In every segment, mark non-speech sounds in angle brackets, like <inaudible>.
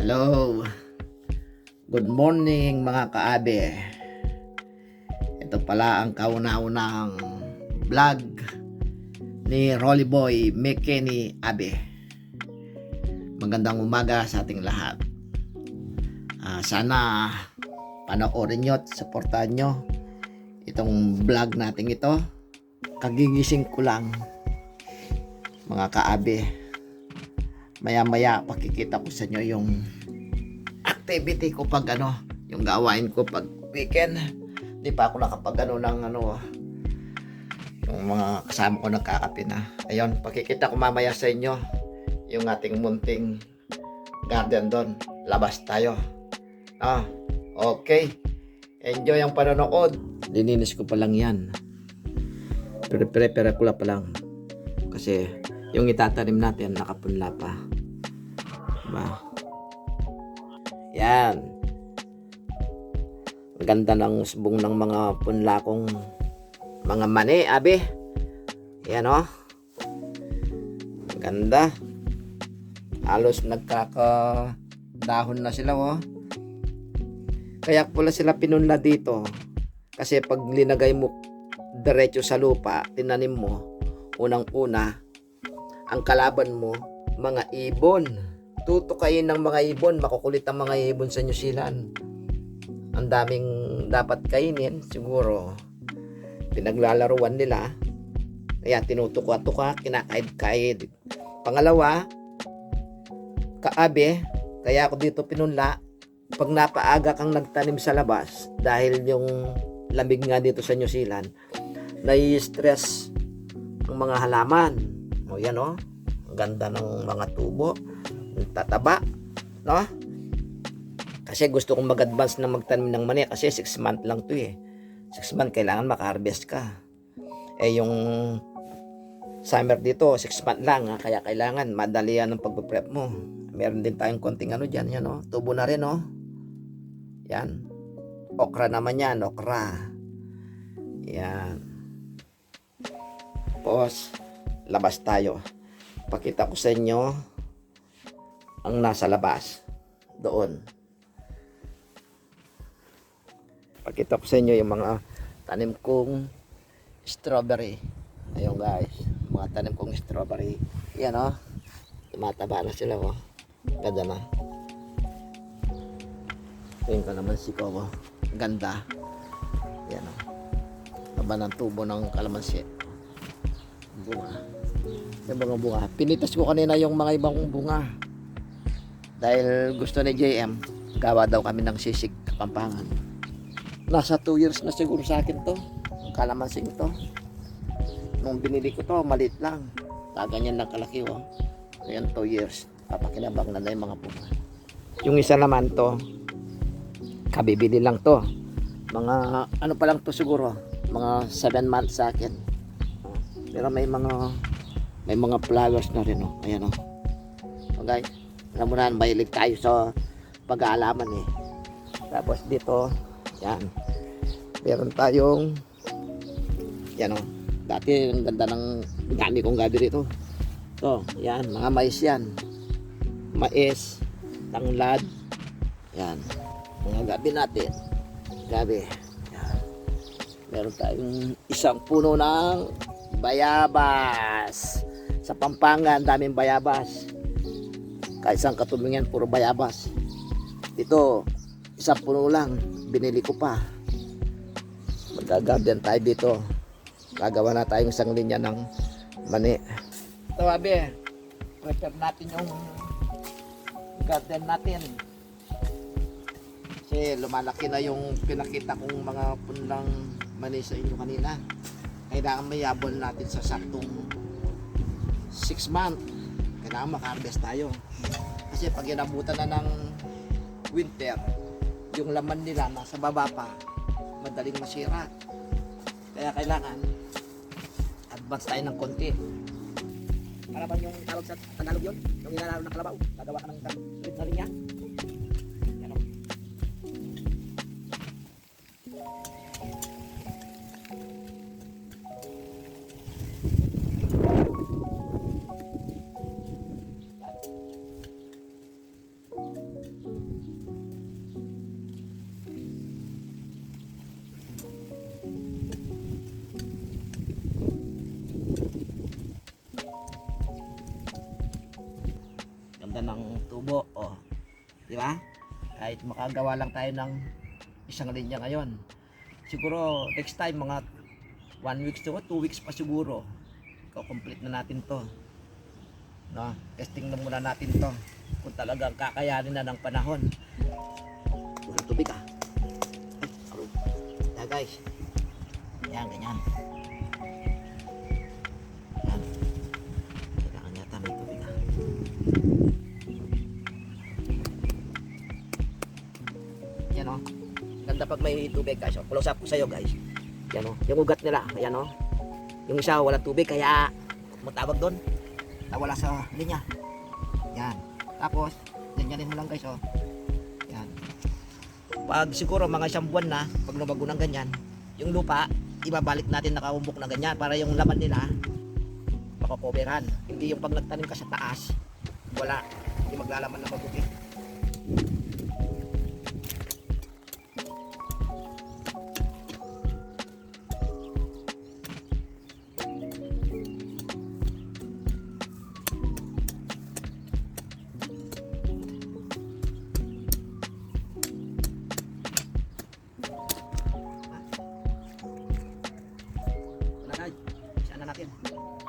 Hello. Good morning mga kaabe. Ito pala ang kauna-unang vlog ni Rolly Boy McKenny Abe. Magandang umaga sa ating lahat. Ah, sana panoorin nyo at supportahan nyo itong vlog natin ito. Kagigising ko lang mga kaabe maya-maya pakikita ko sa inyo yung activity ko pag ano, yung gawain ko pag weekend. Di pa ako nakapag ano ng ano, yung mga kasama ko nagkakape na. Ayun, pakikita ko mamaya sa inyo yung ating munting garden doon. Labas tayo. Ah, okay. Enjoy ang panonood. Dininis ko pa lang yan. Pre-prepare ko pa lang. Kasi yung itatanim natin nakapunla pa. Diba? Yan. Ang ganda ng usbong ng mga punla kong mga mani, abe. Yan o. Oh. Ang ganda. Halos nagkaka dahon na sila oh. Kaya pala sila pinunla dito. Kasi pag linagay mo diretso sa lupa, tinanim mo, unang-una, ang kalaban mo, mga ibon. Tutukayin ng mga ibon, makukulit ang mga ibon sa New Zealand. Ang daming dapat kainin, siguro. Pinaglalaruan nila. Kaya tinutuka-tuka, kinakaid-kaid. Pangalawa, kaabe, kaya ako dito pinunla, pag napaaga kang nagtanim sa labas, dahil yung lamig nga dito sa New Zealand, nai-stress ang mga halaman o yan o. Ang ganda ng mga tubo. Ang tataba. No? Kasi gusto kong mag-advance na magtanim ng mani kasi 6 month lang to eh. 6 month kailangan maka-harvest ka. Eh yung summer dito 6 month lang ha? kaya kailangan madali yan ang pag-prep mo. Meron din tayong konting ano dyan yan o. Tubo na rin o. Yan. Okra naman yan. Okra. Yan. Tapos labas tayo. Pakita ko sa inyo ang nasa labas. Doon. Pakita ko sa inyo yung mga tanim kong strawberry. Ayun guys. Mga tanim kong strawberry. Yan o. Oh. Tumataba na sila o. Oh. Ganda na. Tingin ko naman si Coco. Ganda. Yan o. Oh. Taba ng tubo ng kalamansi bunga. Yung mga bunga. Pinitas ko kanina yung mga ibang bunga. Dahil gusto ni JM, gawa daw kami ng sisig kapampangan. Nasa 2 years na siguro sa akin to. Ang kalamansing to. Nung binili ko to, maliit lang. Kaganyan lang kalaki oh. Ayan 2 years. Papakinabang na na yung mga bunga. Yung isa naman to, kabibili lang to. Mga ano pa lang to siguro, mga 7 months sa akin pero may mga may mga flowers na rin oh. Ayan oh. Guys, alam mo na, mahilig tayo sa pag-aalaman eh. Tapos dito, yan. Meron tayong yan oh. Dati ang ganda ng dami kong gabi rito. So, yan, mga mais yan. Mais, tanglad. Yan. Mga gabi natin. Gabi. Yan. Meron tayong isang puno ng bayabas. Sa Pampanga, ang daming bayabas. Kahit saan katulungan, puro bayabas. Dito, isang puno lang. Binili ko pa. Magagarden tayo dito. Gagawa na tayong isang linya ng mani. Ito, abe. Prepare natin yung garden natin. Kasi lumalaki na yung pinakita kong mga punlang mani sa inyo kanina kailangan mayabol natin sa saktong 6 month kailangan maka-harvest tayo. Kasi pag inabutan na ng winter yung laman nila nasa baba pa madaling masira. Kaya kailangan advance tayo ng konti. Para bang yung tawag sa Tagalog yun? Yung ilalaro ng kalabaw gagawa ka ng red na yan Kahit makagawa lang tayo ng isang linya ngayon. Siguro next time mga one weeks to 2 weeks pa siguro. Iko-complete na natin to. No? Testing na muna natin to. Kung talagang kakayanin na ng panahon. Puro tubig ah. Yeah, guys. Yan, ganyan. Yan. Kailangan yata may tubig ah. Ganda pag may tubig guys. O, close up ko sa'yo guys. Yan o. Yung ugat nila. Ayan o. Yung isa walang tubig kaya matawag doon. Nawala sa linya. Yan. Tapos, ganyanin mo lang guys o. Yan. Pag siguro mga isang buwan na, pag lumago ng ganyan, yung lupa, ibabalik natin nakaumbok na ganyan para yung laman nila makokoveran. Hindi yung pag nagtanim ka sa taas, wala. Hindi maglalaman na mabuti. Saan na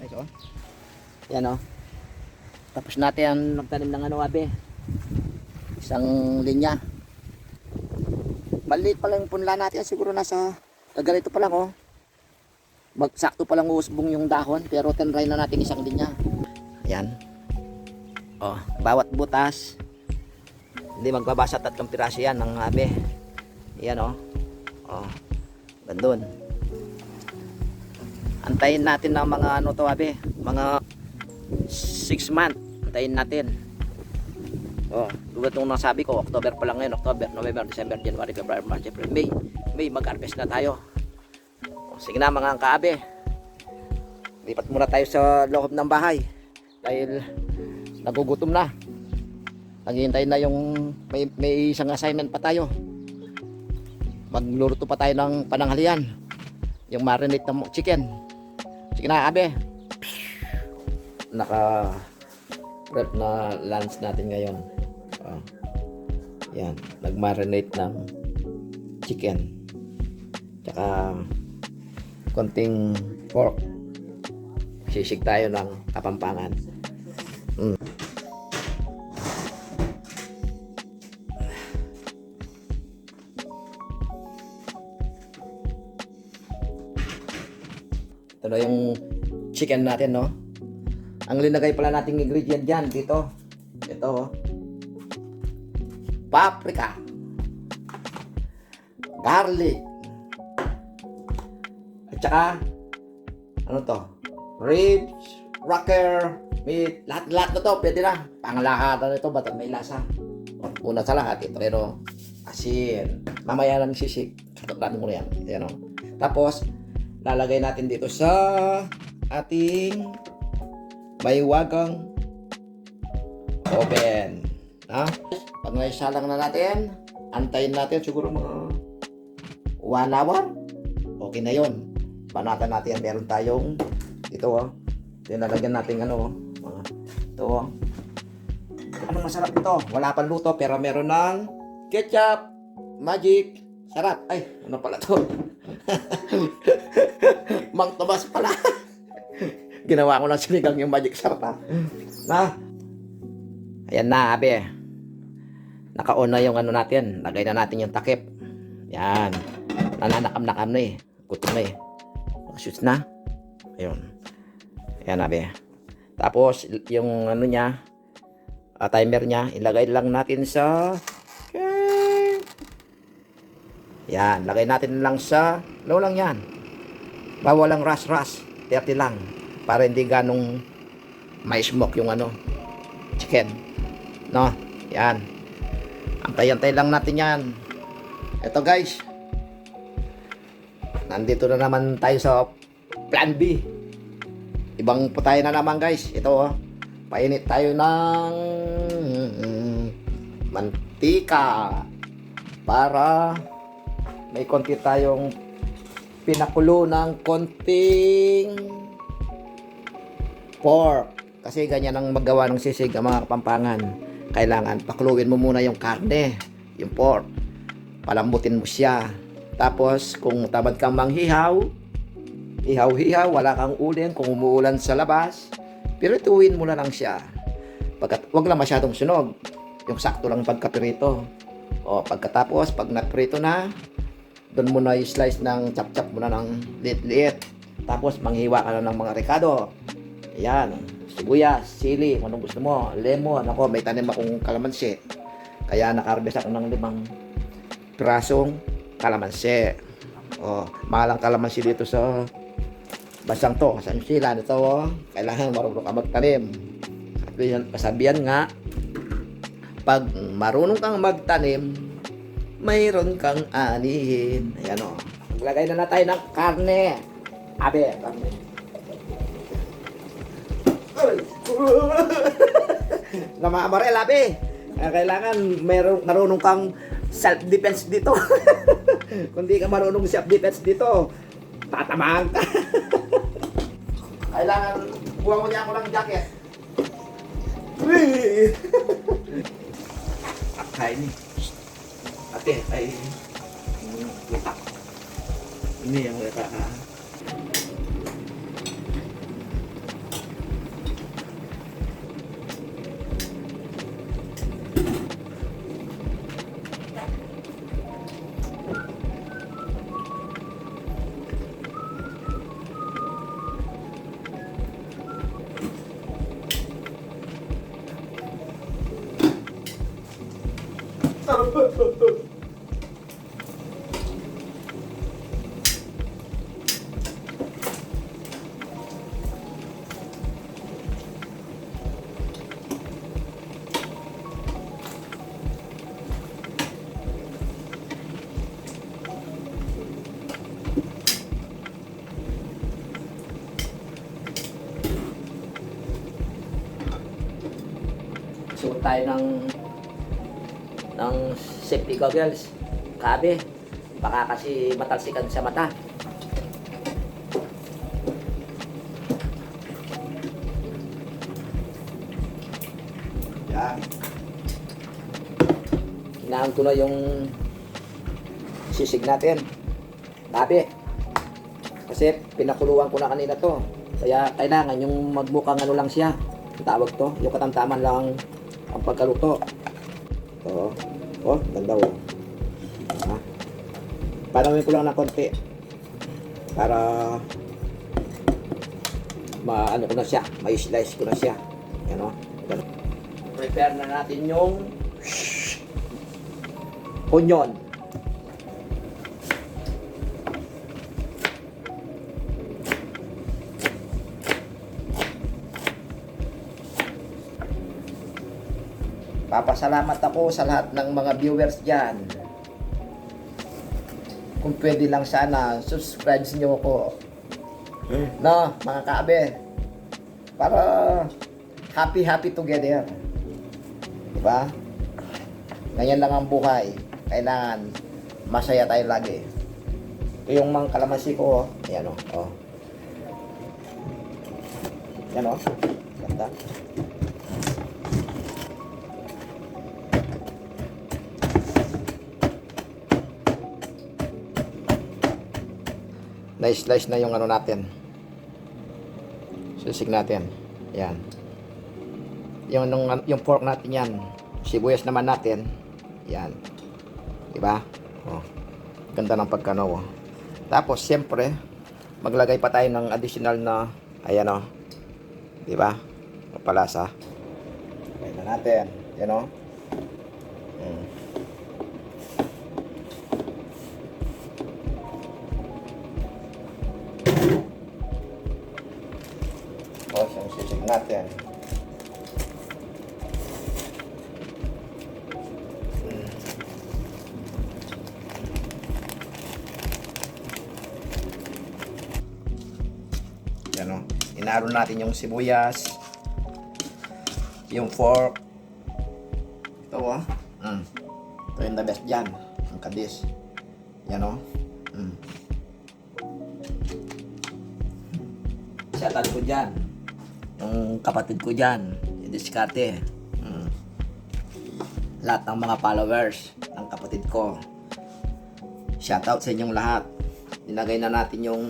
guys, oh. Yan, oh. Tapos natin magtanim ng ano, abe. Isang linya. Maliit pa lang punla natin. Siguro nasa, ganito pa lang, oh. Magsakto pa lang uusbong yung dahon. Pero tinry na natin isang linya. Yan. Oh, bawat butas. Hindi magbabasa tatlong piraso yan ng abe. Yan, oh. Oh, gandun antayin natin ng mga ano to abe mga 6 month. Antayin natin. Oh tulad nung nasabi ko October pa lang ngayon October, November, December, January, February, March, April, May May mag-harvest na tayo. Oh, sige na mga kaabe. Lipat muna tayo sa loob ng bahay dahil nagugutom na. Naghihintay na yung may, may isang assignment pa tayo. Magluluto pa tayo ng pananghalian yung marinate na mo- chicken sige na abe. Naka prep na lunch natin ngayon. Oh. yan. Nag marinate ng chicken. Tsaka konting pork. Sisig tayo ng kapampangan. Mm. Ito yung chicken natin, no? Ang linagay pala nating ingredient dyan, dito. Ito, oh. Paprika. Garlic. At saka, ano to? Ribs, rocker, meat, lahat-lahat na to, pwede na. Panglahatan ito, ba't may lasa? Una sa lahat, ito, pero asin. Mamaya lang sisig. Katuklatin mo na yan. Ayan, oh. Tapos, lalagay natin dito sa ating maywagang oven. Ha? Pag naisalang na natin, antayin natin siguro mga 1 hour. okay na yon. Banatan natin. Meron tayong ito oh. Lalagyan natin ano oh. Ito oh. Anong masarap ito? Wala pang luto pero meron ng ketchup, magic, sarap. Ay, ano pala to? <laughs> Mang Tomas pala. <laughs> Ginawa ko lang sinigang yung magic sarap ha. Na. Ayan na, abe. Naka-on na yung ano natin. Lagay na natin yung takip. Yan. Nananakam-nakam na eh. Gutom na eh. Shoots na. Ayun. Ayan, abe. Tapos, yung ano niya, ah, timer niya, ilagay lang natin sa... Yan, lagay natin lang sa... Low lang yan. Bawal lang ras-ras. 30 lang. Para hindi ganong may smoke yung ano, chicken. No? Yan. Antay-antay lang natin yan. Ito guys. Nandito na naman tayo sa plan B. Ibang putahe na naman guys. Ito oh. Painit tayo ng mantika para may konti tayong pinakulo ng konting pork. Kasi ganyan ang maggawa ng sisig ang mga kapampangan. Kailangan pakuluin mo muna yung karne, yung pork. Palambutin mo siya. Tapos, kung tamad kang manghihaw, ihaw-hihaw, wala kang uling, kung umuulan sa labas, pirituin mo na lang siya. Pagkat, wag lang masyadong sunog. Yung sakto lang pagkapirito. O, pagkatapos, pag naprito na, doon mo na i-slice ng chop-chop mo na ng liit-liit. Tapos, manghiwa ka na ng mga rekado. Ayan, sibuyas, sili, anong gusto mo, lemon. Ako, may tanim akong kalamansi. Kaya nakarbes ako ng limang pirasong kalamansi. O, mahal ang kalamansi dito sa basang to. Sa New Zealand, oh, kailangan marunong ka magtanim. Sabihan, sabihan nga, pag marunong kang magtanim, mayroon kang anihin. Ayan o. Maglagay na na tayo ng karne. Abe, karne. <laughs> Namamarel, abe. Kaya kailangan mayroon, marunong kang self-defense dito. <laughs> Kung di ka marunong self-defense dito, tatamaan ka. <laughs> kailangan, buwan mo niya ako ng jacket. Ni. Okey, ai. Ini yang letak. Ha. 사람 safety goggles. Kabe, baka kasi matalsikan sa mata. Yan. Hinaan ko na yung sisig natin. Kabe. Kasi pinakuluan ko na kanina to. Kaya kailangan yung magmukhang ano lang siya. Ang tawag to. Yung katamtaman lang ang pagkaluto. Oo. Oh, ganda oh. Ha? Panawin ko lang ng konti. Para maano ko na siya. May slice ko na siya. Yan o. Ganun. Prepare na natin yung onion. Papasalamat ako sa lahat ng mga viewers dyan. Kung pwede lang sana, subscribe niyo ako. No, mga kaabe. Para happy happy together. Diba? Ganyan lang ang buhay. Kailangan masaya tayo lagi. Ito yung mga kalamansi ko, oh. Ayan, oh. oh. Ayan, oh. Ganda. Na-slice na yung ano natin. Sisig natin. Yan. Yung, nung, yung pork natin yan. Sibuyas naman natin. Yan. Diba? Oh. Ganda ng pagkano. Oh. Tapos, siyempre, maglagay pa tayo ng additional na, ayan o. Diba? Papalasa. Lagay na natin. Yan o. Mm. Natin. Yan o. Inaro natin yung sibuyas. Yung fork. Ito o. Mm. Ito yung the best dyan. Ang kadis. Yan o. Mm. Shoutout ko dyan. Kapatid ko dyan. Yung diskarte. Mm. Lahat ng mga followers ng kapatid ko. Shoutout sa inyong lahat. Nilagay na natin yung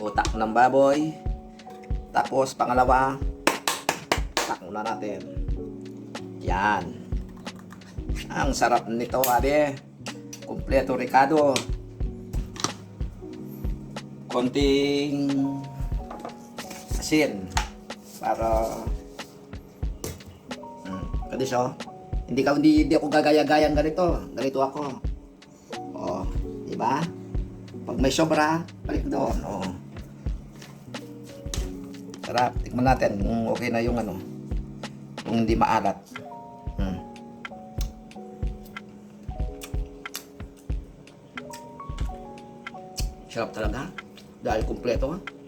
utak ng baboy. Tapos, pangalawa, tak muna natin. Yan. Ang sarap nito, abe. Kompleto Ricardo. Konting asin para mm, kadis oh. Hindi ka hindi, hindi ako gagaya-gayang ganito. Ganito ako. Oh, di ba? Pag may sobra, balik doon. Oh. Sarap. Tikman natin kung okay na yung ano. Kung hindi maalat. Hmm. Sarap talaga. Dahil kumpleto ha.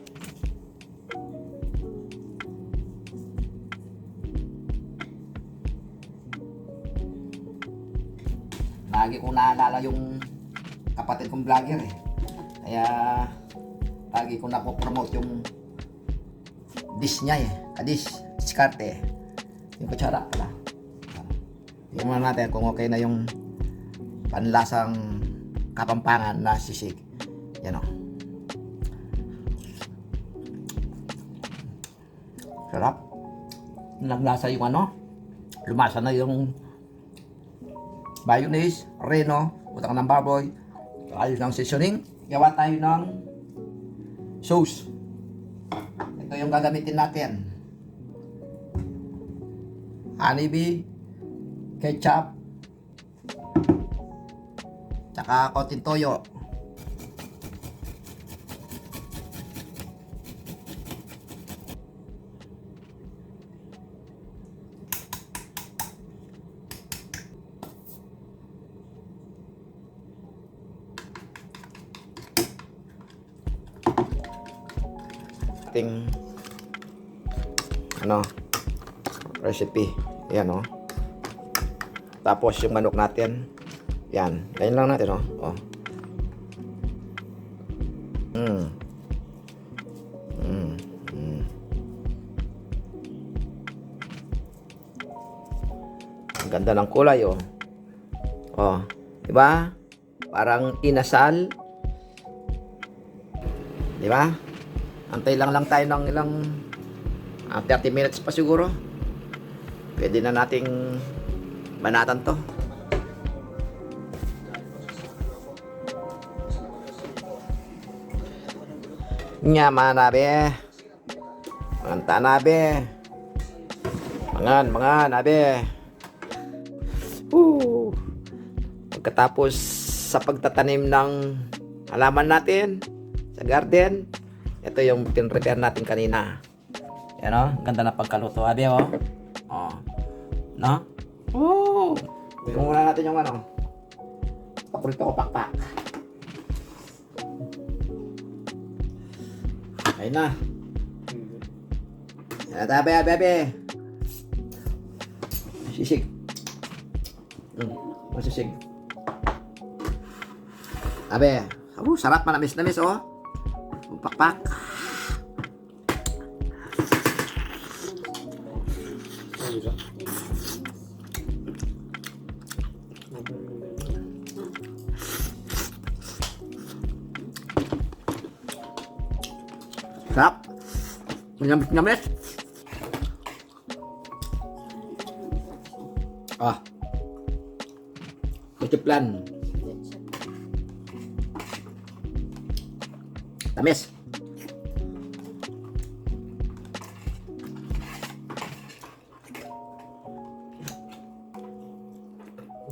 Naalala yung kapatid kong vlogger eh. Kaya lagi ko napopromote yung dish niya eh. Kadish, diskarte. Yung kutsara pala. Tingnan natin kung okay na yung panlasang kapampangan na sisig. Yan o. Sarap. Naglasa yung ano. Lumasa na yung mayonnaise, reno, utang ng baboy, ayos ng seasoning. Gawa tayo ng sauce. Ito yung gagamitin natin. Honeybee, ketchup, tsaka konting toyo. Ating ano recipe yan o tapos yung manok natin yan ganyan lang natin o oh. mm. Mm. Mm. ang ganda ng kulay o oh. di ba parang inasal di ba Antay lang lang tayo ng ilang ah, 30 minutes pa siguro. Pwede na nating banatan to. Nya manabe. Manta nabe. Mangan, mangan, nabe. Woo. Pagkatapos sa pagtatanim ng halaman natin sa garden, ito yung pin-repair natin kanina. Yan o, ganda na pagkaluto. Abi o. Oh. No? Oh. Tingnan muna natin yung ano. Paprito ko pakpak. Ayun na. Yan na tabi, abi, abi. Sisig. Hmm, masisig. Abe, Oh, sarap manamis namis oh. Pakpak. Sarap. Namis-namis. Ah. Kutiplan. Tamis.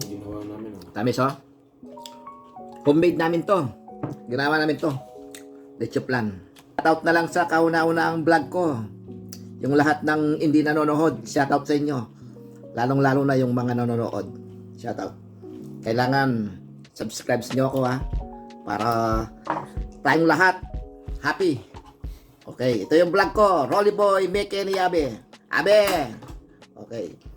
Ginawa namin. oh. Tamis oh. Homemade namin to. Ginawa namin to. Leche plan. Shoutout na lang sa kauna-una ang vlog ko. Yung lahat ng hindi nanonood, shoutout sa inyo. Lalong-lalo na yung mga nanonood. Shoutout. Kailangan subscribe nyo ako ha. Para tayong lahat happy. Okay, ito yung vlog ko. Rolly Boy, Meke ni Abe. Abe! Okay.